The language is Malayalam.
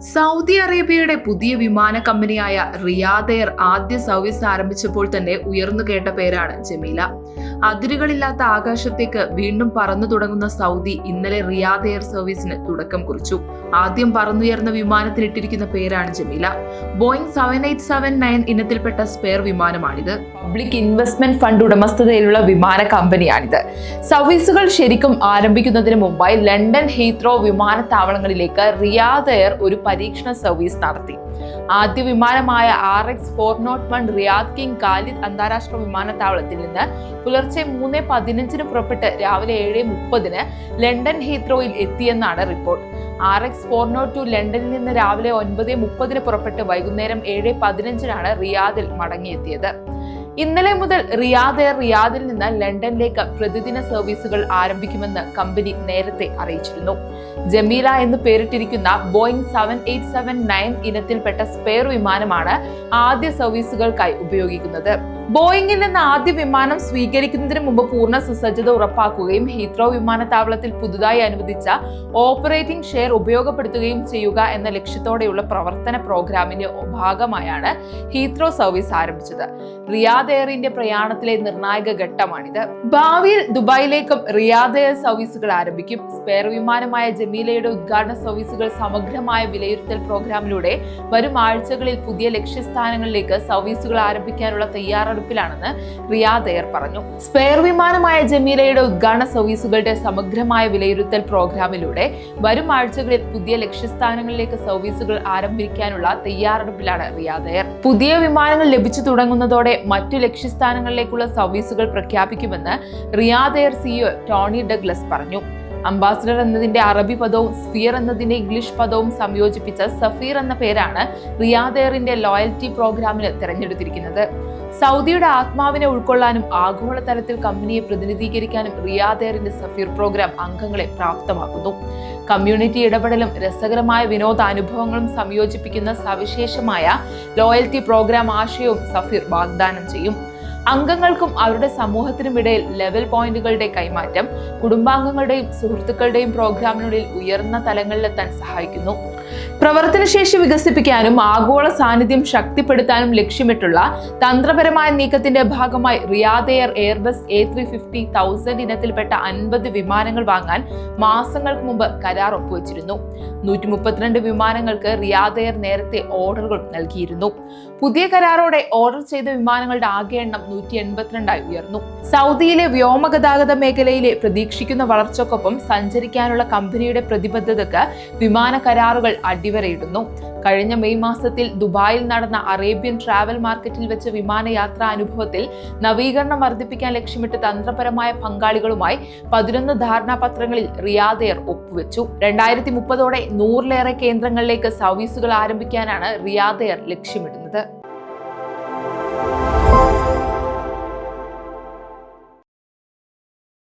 സൗദി അറേബ്യയുടെ പുതിയ വിമാന കമ്പനിയായ റിയാദ് എയർ ആദ്യ സർവീസ് ആരംഭിച്ചപ്പോൾ തന്നെ ഉയർന്നു കേട്ട പേരാണ് ജമീല. അതിരുകളില്ലാത്ത ആകാശത്തേക്ക് വീണ്ടും പറന്നു തുടങ്ങുന്ന സൗദി ഇന്നലെ റിയാദ് എയർ സർവീസിന് തുടക്കം കുറിച്ചു. ആദ്യം പറന്നുയർന്ന വിമാനത്തിന് ഇട്ടിരിക്കുന്ന പേരാണ് Jameela. Boeing seven eight seven nine ഇനത്തിൽപ്പെട്ട സ്പെയർ വിമാനമാണിത്. പബ്ലിക് ഇൻവെസ്റ്റ്മെന്റ് ഫണ്ട് ഉടമസ്ഥതയിലുള്ള വിമാന കമ്പനിയാണിത്. സർവീസുകൾ ശരിക്കും ആരംഭിക്കുന്നതിന് മുമ്പായി ലണ്ടൻ ഹീത്രോ വിമാനത്താവളങ്ങളിലേക്ക് റിയാദ് എയർ ഒരു പരീക്ഷണ സർവീസ് നടത്തി. ആദ്യ വിമാനമായ R X four nought one Riyadh King Khalid അന്താരാഷ്ട്ര വിമാനത്താവളത്തിൽ നിന്ന് പുലർച്ചെ മൂന്ന് പതിനഞ്ചിന് പുറപ്പെട്ട് രാവിലെ ഏഴ് മുപ്പതിന് ലണ്ടൻ ഹീത്രോയിൽ എത്തിയെന്നാണ് report. R X four nought two ലണ്ടനിൽ നിന്ന് രാവിലെ ഒൻപത് മുപ്പതിന് പുറപ്പെട്ട് വൈകുന്നേരം ഏഴ് പതിനഞ്ചിനാണ് റിയാദിൽ മടങ്ങിയെത്തിയത്. ഇന്നലെ മുതൽ റിയാദ് എയർ റിയാദിൽ നിന്ന് ലണ്ടനിലേക്ക് പ്രതിദിന സർവീസുകൾ ആരംഭിക്കുമെന്ന് കമ്പനി നേരത്തെ അറിയിച്ചിരുന്നു. ജമീല എന്ന് പേരിട്ടിരിക്കുന്ന Boeing seven eight seven nine ഇനത്തിൽപ്പെട്ട സ്പെയർ വിമാനമാണ് ആദ്യ സർവീസുകൾക്കായി ഉപയോഗിക്കുന്നത്. ബോയിങ്ങിൽ നിന്ന് ആദ്യ വിമാനം സ്വീകരിക്കുന്നതിന് മുമ്പ് പൂർണ സുസജ്ജത ഉറപ്പാക്കുകയും ഹീത്രോ വിമാനത്താവളത്തിൽ പുതുതായി അനുവദിച്ച ഓപ്പറേറ്റിംഗ് ഷെയർ ഉപയോഗപ്പെടുത്തുകയും ചെയ്യുക എന്ന ലക്ഷ്യത്തോടെയുള്ള പ്രവർത്തന പ്രോഗ്രാമിന്റെ ഭാഗമായാണ് ഹീത്രോ സർവീസ് ആരംഭിച്ചത്. റിയാദ് എയറിന്റെ പ്രയാണത്തിലെ നിർണായക ഘട്ടമാണിത്. ഭാവിയിൽ ദുബായിലേക്കും റിയാദ് എയർ സർവീസുകൾ ആരംഭിക്കും. സ്പെയർ വിമാനമായ ജമീലയുടെ ഉദ്ഘാടന സർവീസുകൾ സമഗ്രമായ വിലയിരുത്തൽ പ്രോഗ്രാമിലൂടെ വരും ആഴ്ചകളിൽ പുതിയ ലക്ഷ്യസ്ഥാനങ്ങളിലേക്ക് സർവീസുകൾ ആരംഭിക്കാനുള്ള തയ്യാറെടുപ്പിലാണെന്ന് റിയാദ് എയർ പറഞ്ഞു. സ്പെയർ വിമാനമായ ജമീലയുടെ ഉദ്ഘാടന സർവീസുകളുടെ സമഗ്രമായ വിലയിരുത്തൽ പ്രോഗ്രാമിലൂടെ വരും ആഴ്ചകളിൽ പുതിയ ലക്ഷ്യസ്ഥാനങ്ങളിലേക്ക് സർവീസുകൾ ആരംഭിക്കാനുള്ള തയ്യാറെടുപ്പിലാണ് റിയാദ് എയർ. പുതിയ വിമാനങ്ങൾ ലഭിച്ചു തുടങ്ങുന്നതോടെ മറ്റു ലക്ഷ്യസ്ഥാനങ്ങളിലേക്കുള്ള സർവീസുകൾ പ്രഖ്യാപിക്കുമെന്ന് Riyadh air CEO Tony Douglas പറഞ്ഞു. അംബാസിഡർ എന്നതിന്റെ അറബി പദവും സ്ഫിയർ എന്നതിന്റെ ഇംഗ്ലീഷ് പദവും സംയോജിപ്പിച്ച സഫീർ എന്ന പേരാണ് റിയാദ് എയറിന്റെ ലോയൽറ്റി പ്രോഗ്രാമിന് തിരഞ്ഞെടുത്തിരിക്കുന്നത്. സൗദിയുടെ ആത്മാവിനെ ഉൾക്കൊള്ളാനും ആഗോളതലത്തിൽ കമ്പനിയെ പ്രതിനിധീകരിക്കാനും റിയാദ് എയറിന്റെ സഫീർ പ്രോഗ്രാം അംഗങ്ങളെ പ്രാപ്തമാക്കുന്നു. കമ്മ്യൂണിറ്റി ഇടപെടലും രസകരമായ വിനോദാനുഭവങ്ങളും സംയോജിപ്പിക്കുന്ന സവിശേഷമായ ലോയൽറ്റി പ്രോഗ്രാം ആശയവും സഫീർ വാഗ്ദാനം ചെയ്യും. അംഗങ്ങൾക്കും അവരുടെ സമൂഹത്തിനുമിടയിൽ ലെവൽ പോയിന്റുകളുടെ കൈമാറ്റം കുടുംബാംഗങ്ങളുടെയും സുഹൃത്തുക്കളുടെയും പ്രോഗ്രാമിനുള്ളിൽ ഉയർന്ന തലങ്ങളിലെത്താൻ സഹായിക്കുന്നു. പ്രവർത്തനശേഷി വികസിപ്പിക്കാനും ആഗോള സാന്നിധ്യം ശക്തിപ്പെടുത്താനും ലക്ഷ്യമിട്ടുള്ള തന്ത്രപരമായ നീക്കത്തിന്റെ ഭാഗമായി Riyadh air Airbus A three fifty thousand ഇനത്തിൽപ്പെട്ട അൻപത് വിമാനങ്ങൾ വാങ്ങാൻ മാസങ്ങൾക്ക് മുമ്പ് കരാർ ഒപ്പുവെച്ചിരുന്നു. നൂറ്റി മുപ്പത്തിരണ്ട് വിമാനങ്ങൾക്ക് റിയാദ് എയർ നേരത്തെ ഓർഡറുകൾ നൽകിയിരുന്നു. പുതിയ കരാറോടെ ഓർഡർ ചെയ്ത വിമാനങ്ങളുടെ ആകെ എണ്ണം നൂറ്റി എൺപത്തിരണ്ടായി ഉയർന്നു. സൗദിയിലെ വ്യോമഗതാഗത മേഖലയിലെ പ്രതീക്ഷിക്കുന്ന വളർച്ചക്കൊപ്പം സഞ്ചരിക്കാനുള്ള കമ്പനിയുടെ പ്രതിബദ്ധതക്ക് വിമാന കരാറുകൾ അടിവരയിടുന്നു. കഴിഞ്ഞ മെയ് മാസത്തിൽ ദുബായിൽ നടന്ന അറേബ്യൻ ട്രാവൽ മാർക്കറ്റിൽ വെച്ച വിമാനയാത്രാ അനുഭവത്തിൽ നവീകരണം വർദ്ധിപ്പിക്കാൻ ലക്ഷ്യമിട്ട് തന്ത്രപരമായ പങ്കാളികളുമായി പതിനൊന്ന് ധാരണാപത്രങ്ങളിൽ റിയാദ് എയർ ഒപ്പുവെച്ചു. രണ്ടായിരത്തി മുപ്പതോടെ നൂറിലേറെ കേന്ദ്രങ്ങളിലേക്ക് സർവീസുകൾ ആരംഭിക്കാനാണ് റിയാദ് എയർ ലക്ഷ്യമിടുന്നത്.